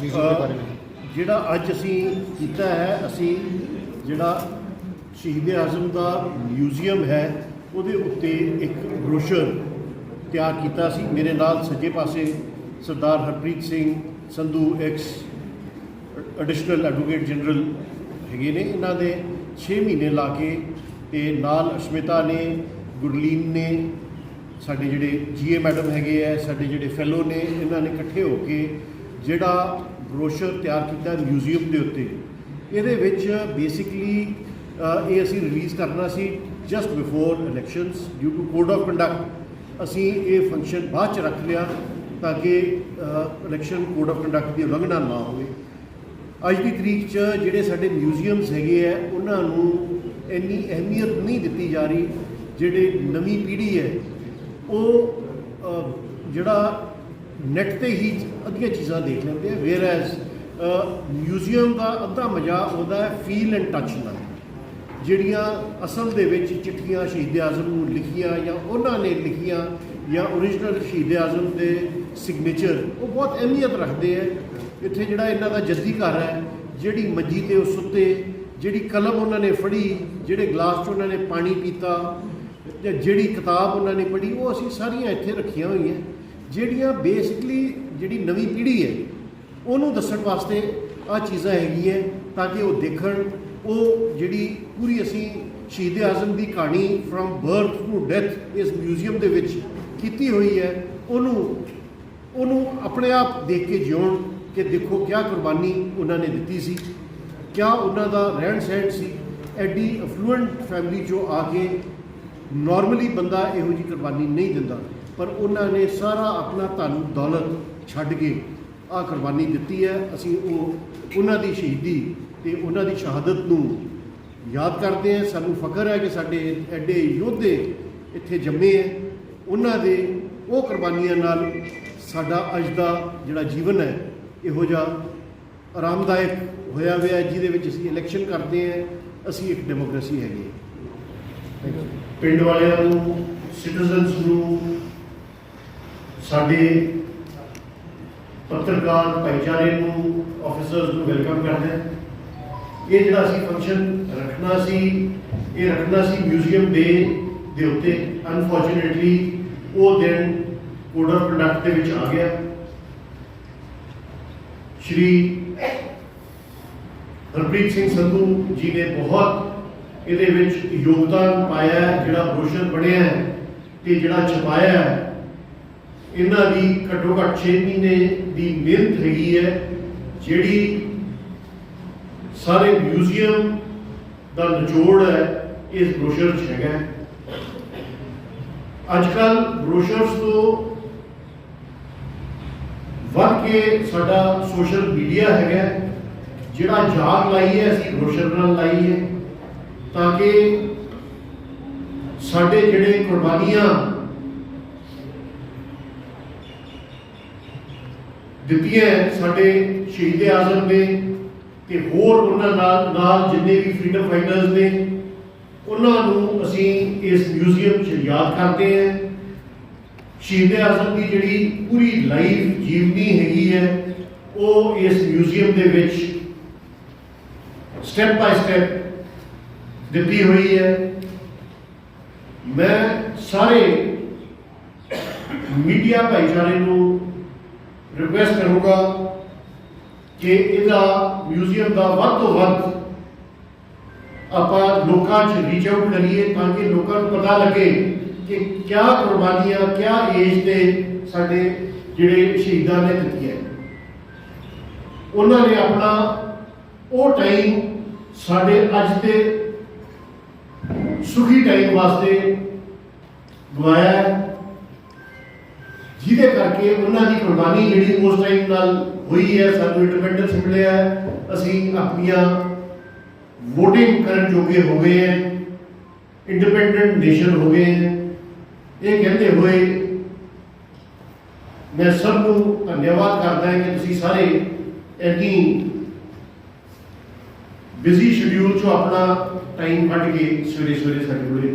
Museum ਦੇ ਬਾਰੇ ਵਿੱਚ ਜਿਹੜਾ ਅੱਜ ਅਸੀਂ ਕੀਤਾ ਹੈ ਅਸੀਂ ਜਿਹੜਾ ਸ਼ਹੀਦ ਆਜ਼ਮ ਦਾ ਮਿਊਜ਼ੀਅਮ ਹੈ ਉਹਦੇ ਉੱਤੇ ਇੱਕ ਬਰੋਸ਼ਰ ਤਿਆਰ ਕੀਤਾ ਸੀ। ਮੇਰੇ ਨਾਲ ਸੱਜੇ ਪਾਸੇ Sardar Harpreet Singh Sandhu ex additional advocate general ਹੈਗੇ ਨੇ। ਇਹਨਾਂ ਦੇ 6 ਮਹੀਨੇ ਲਾ ਕੇ ਤੇ ਨਾਲ ਅਸ਼ਮਿਤਾ ਨੇ ਗੁਰਲੀਨ ਨੇ ਸਾਡੇ ਜਿਹੜੇ ਜੀਏ ਮੈਡਮ ਹੈਗੇ ਆ ਸਾਡੇ ਜਿਹੜੇ ਫੈਲੋ ਨੇ ਇਹਨਾਂ ਨੇ ਇਕੱਠੇ ਹੋ ਕੇ ਜਿਹੜਾ ਬਰੋਸ਼ਰ ਤਿਆਰ ਕੀਤਾ ਮਿਊਜ਼ੀਅਮ ਦੇ ਉੱਤੇ। ਇਹਦੇ ਵਿੱਚ ਬੇਸਿਕਲੀ ਇਹ ਅਸੀਂ ਰਿਲੀਜ਼ ਕਰਨਾ ਸੀ just before elections due to code of conduct ਅਸੀਂ ਇਹ ਫੰਕਸ਼ਨ ਬਾਅਦ ਚ ਰੱਖ ਲਿਆ ਤਾਂ ਕਿ ਇਲੈਕਸ਼ਨ ਕੋਡ ਆਫ ਕੰਡਕਟ ਦੀ ਉਲੰਘਣਾ ਨਾ ਹੋਵੇ। ਅੱਜ ਦੀ ਤਰੀਕ 'ਚ ਜਿਹੜੇ ਸਾਡੇ ਮਿਊਜ਼ੀਅਮਸ ਹੈਗੇ ਆ, ਉਹਨਾਂ ਨੂੰ ਇੰਨੀ ਅਹਿਮੀਅਤ ਨਹੀਂ ਦਿੱਤੀ ਜਾ ਰਹੀ ਜਿਹੜੇ ਨਵੀਂ ਪੀੜ੍ਹੀ ਹੈ। ਉਹ ਜਿਹੜਾ ਨੈਟ ਤੇ ਹੀ ਅੱਧੀਆਂ ਚੀਜ਼ਾਂ ਦੇਖ ਲੈਂਦੇ ਆ। ਵੇਅਰ ਐਜ਼ ਮਿਊਜ਼ੀਅਮ ਦਾ ਅੱਧਾ ਮਜ਼ਾ ਉਹਦਾ ਹੈ ਫੀਲ ਐਂਡ ਟੱਚ ਨਾਲ। ਜਿਹੜੀਆਂ ਅਸਲ ਦੇ ਵਿੱਚ ਚਿੱਠੀਆਂ ਸ਼ਹੀਦ ਆਜ਼ਮ ਨੂੰ ਲਿਖੀਆਂ ਜਾਂ ਉਹਨਾਂ ਨੇ ਲਿਖੀਆਂ ਜਾਂ ਓਰੀਜਨਲ ਸ਼ਹੀਦ ਆਜ਼ਮ ਦੇ ਸਿਗਨੇਚਰ ਉਹ ਬਹੁਤ ਅਹਿਮੀਅਤ ਰੱਖਦੇ ਆ। ਇੱਥੇ ਜਿਹੜਾ ਇਹਨਾਂ ਦਾ ਜੱਦੀ ਘਰ ਹੈ, ਜਿਹੜੀ ਮੰਜੀ ਤੇ ਉਹ ਸੁੱਤੇ ਜਿਹੜੀ ਕਲਮ ਉਹਨਾਂ ਨੇ ਫੜੀ, ਜਿਹੜੇ ਗਲਾਸ 'ਚ ਉਹਨਾਂ ਨੇ ਪਾਣੀ ਪੀਤਾ ਜਾਂ ਜਿਹੜੀ ਕਿਤਾਬ ਉਹਨਾਂ ਨੇ ਪੜ੍ਹੀ, ਉਹ ਅਸੀਂ ਸਾਰੀਆਂ ਇੱਥੇ ਰੱਖੀਆਂ ਹੋਈਆਂ। ਜਿਹੜੀਆਂ ਬੇਸਿਕਲੀ ਜਿਹੜੀ ਨਵੀਂ ਪੀੜ੍ਹੀ ਹੈ, ਉਹਨੂੰ ਦੱਸਣ ਵਾਸਤੇ ਆ ਚੀਜ਼ਾਂ ਹੈਗੀਆਂ ਤਾਂ ਕਿ ਉਹ ਦੇਖਣ, ਉਹ ਜਿਹੜੀ ਪੂਰੀ ਅਸੀਂ ਸ਼ਹੀਦ ਆਜ਼ਮ ਦੀ ਕਹਾਣੀ ਫਰਮ ਬਰਥ ਟੂ ਡੈਥ ਇਸ ਮਿਊਜ਼ੀਅਮ ਦੇ ਵਿੱਚ ਕੀਤੀ ਹੋਈ ਹੈ, ਉਹਨੂੰ ਉਹਨੂੰ ਆਪਣੇ ਆਪ ਦੇਖ ਕੇ ਜਿਉਣ ਕਿ ਦੇਖੋ ਕਿਆ ਕੁਰਬਾਨੀ ਉਹਨਾਂ ਨੇ ਦਿੱਤੀ ਸੀ, ਕਿਆ ਉਹਨਾਂ ਦਾ ਰਹਿਣ ਸਹਿਣ ਸੀ, ਐਡੀ ਅਫਲੂਐਂਟ ਫੈਮਿਲੀ ਚੋਂ ਆ ਕੇ ਨਾਰਮਲੀ ਬੰਦਾ ਇਹੋ ਜੀ ਕੁਰਬਾਨੀ ਨਹੀਂ ਦਿੰਦਾ। ਪਰ ਉਹਨਾਂ ਨੇ ਸਾਰਾ ਆਪਣਾ ਧਨ, ਦੌਲਤ ਛੱਡ ਕੇ ਆ ਕੁਰਬਾਨੀ ਦਿੱਤੀ ਹੈ। ਅਸੀਂ ਉਹ, ਉਹਨਾਂ ਦੀ ਸ਼ਹੀਦੀ ਤੇ ਉਹਨਾਂ ਦੀ ਸ਼ਹਾਦਤ ਨੂੰ ਯਾਦ ਕਰਦੇ ਹਾਂ। ਸਾਨੂੰ ਫਖਰ ਹੈ ਕਿ ਸਾਡੇ ਐਡੇ ਯੋਧੇ ਇੱਥੇ ਜੰਮੇ ਹੈ। ਉਹਨਾਂ ਦੇ ਉਹ ਕੁਰਬਾਨੀਆਂ ਨਾਲ ਸਾਡਾ ਅੱਜ ਦਾ ਜਿਹੜਾ ਜੀਵਨ ਹੈ, ਇਹੋ ਜਿਹਾ ਆਰਾਮਦਾਇਕ ਹੋਇਆ ਹੋਇਆ ਜਿਹਦੇ ਵਿੱਚ ਅਸੀਂ ਇਲੈਕਸ਼ਨ ਕਰਦੇ ਹਾਂ। ਅਸੀਂ ਇੱਕ ਡੈਮੋਕ੍ਰੇਸੀ ਹੈਗੀ ਪਿੰਡ ਵਾਲਿਆਂ ਨੂੰ ਸਿਟੀਜ਼ਨਸ ਨੂੰ ਸਾਡੇ ਪੱਤਰਕਾਰ ਭਾਈਚਾਰੇ ਨੂੰ ਆਫੀਸਰਸ ਨੂੰ ਵੈਲਕਮ ਕਰਦੇ ਹਾਂ। ਇਹ ਜਿਹੜਾ ਅਸੀਂ ਫੰਕਸ਼ਨ ਰੱਖਣਾ ਸੀ, ਇਹ ਰੱਖਣਾ ਸੀ ਮਿਊਜ਼ੀਅਮ ਡੇ ਦੇ ਉੱਤੇ। ਅਨਫੋਰਚੂਨੇਟਲੀ ਉਹ ਦਿਨ ਕੋਡ ਆਫ ਦੇ ਵਿੱਚ ਆ ਗਿਆ। ਸ਼੍ਰੀ ਹਰਪ੍ਰੀਤ ਸਿੰਘ ਸੰਧੂ ਜੀ ਨੇ ਬਹੁਤ ਇਹਦੇ ਵਿੱਚ ਯੋਗਦਾਨ ਪਾਇਆ ਜਿਹੜਾ ਬਰੋਸ਼ਰ ਬਣਿਆ ਹੈ ਤੇ ਜਿਹੜਾ ਛਪਾਇਆ ਹੈ। ਇਹਨਾਂ ਦੀ ਘੱਟੋ ਘੱਟ 6 ਮਹੀਨੇ ਦੀ ਮਿਹਨਤ ਹੈਗੀ ਹੈ, ਜਿਹੜੀ ਸਾਰੇ ਮਿਊਜ਼ੀਅਮ ਦਾ ਨਿਚੋੜ ਹੈ, ਇਸ ਬਰੋਸ਼ਰ 'ਚ ਹੈਗਾ ਅੱਜ ਕੱਲ ਬਰੋਸ਼ਰਸ ਤੋਂ ਵੱਧ ਕੇ ਸਾਡਾ ਸੋਸ਼ਲ ਮੀਡੀਆ ਹੈਗਾ ਜਿਹੜਾ ਜਾਗ ਲਾਈ ਹੈ, ਅਸੀਂ ਬਰੋਸ਼ਰ ਨਾਲ ਲਾਈ ਹੈ, ਤਾਂ ਕਿ ਸਾਡੇ ਜਿਹੜੇ ਕੁਰਬਾਨੀਆਂ ਦਿੱਤੀਆਂ ਸਾਡੇ ਸ਼ਹੀਦ ਆਜ਼ਮ ਨੇ ਤੇ ਹੋਰ ਉਹਨਾਂ ਨਾਲ ਨਾਲ ਜਿੰਨੇ ਵੀ ਫਰੀडम ਫਾਈਟਰਸ ਨੇ, ਉਹਨਾਂ ਨੂੰ ਅਸੀਂ ਇਸ ਮਿਊਜ਼ੀਅਮ 'ਚ ਯਾਦ ਕਰਦੇ ਹਾਂ। ਸ਼ਹੀਦ ਆਜ਼ਮ ਦੀ ਜਿਹੜੀ ਪੂਰੀ ਲਾਈਫ ਜੀਵਨੀ ਹੈਗੀ ਹੈ, ਉਹ ਇਸ ਮਿਊਜ਼ੀਅਮ ਦੇ ਵਿੱਚ ਸਟੈਪ ਬਾਈ ਸਟੈਪ ਦਿੱਤੀ ਹੋਈ ਹੈ। ਮੈਂ ਸਾਰੇ ਮੀਡੀਆ ਭਾਈਚਾਰੇ ਨੂੰ ਰਿਕੁਐਸਟ ਕਰੂੰਗਾ ਕਿ ਇਹਦਾ ਮਿਊਜ਼ੀਅਮ ਦਾ ਵੱਧ ਤੋਂ ਵੱਧ ਆਪਾਂ ਲੋਕਾਂ 'ਚ ਰੀਚ ਆਊਟ ਕਰੀਏ ਤਾਂ ਕਿ ਲੋਕਾਂ ਨੂੰ ਪਤਾ ਲੱਗੇ ਕਿ ਕਿਆ ਕੁਰਬਾਨੀਆਂ, ਕਿਆ ਏਜ ਦੇ ਸਾਡੇ ਜਿਹੜੇ ਸ਼ਹੀਦਾਂ ਨੇ ਦਿੱਤੀ ਹੈ ਉਹਨਾਂ ਨੇ ਆਪਣਾ ਉਹ ਟਾਈਮ ਸਾਡੇ ਅੱਜ ਦੇ ਸੁਖੀ ਟਾਈਮ ਵਾਸਤੇ ਗਵਾਇਆ ਜਿਹਦੇ ਕਰਕੇ ਉਹਨਾਂ ਦੀ ਕੁਰਬਾਨੀ ਜਿਹੜੀ ਉਸ ਟਾਈਮ ਨਾਲ ਹੋਈ ਹੈ, ਸਾਨੂੰ ਇੰਡੀਪੈਂਡੈਂਸ ਮਿਲਿਆ ਅਸੀਂ ਆਪਣੀਆਂ ਵੋਟਿੰਗ ਕਰਨ ਜੋਗੇ ਹੋ ਗਏ ਹੈ। ਇੰਡੀਪੈਂਡੈਂਟ ਨੇਸ਼ਨ ਹੋ ਗਏ ਹੈ। ਇਹ ਕਹਿੰਦੇ ਹੋਏ ਮੈਂ ਸਭ ਨੂੰ ਧੰਨਵਾਦ ਕਰਦਾ ਹਾਂ ਕਿ ਤੁਸੀਂ ਸਾਰੇ ਇੰਨੀ ਬਿਜ਼ੀ ਸ਼ਡਿਊਲ ਚੋਂ ਆਪਣਾ ਟਾਈਮ ਕੱਢ ਕੇ ਸਵੇਰੇ ਸਵੇਰੇ ਸਾਡੇ ਕੋਲ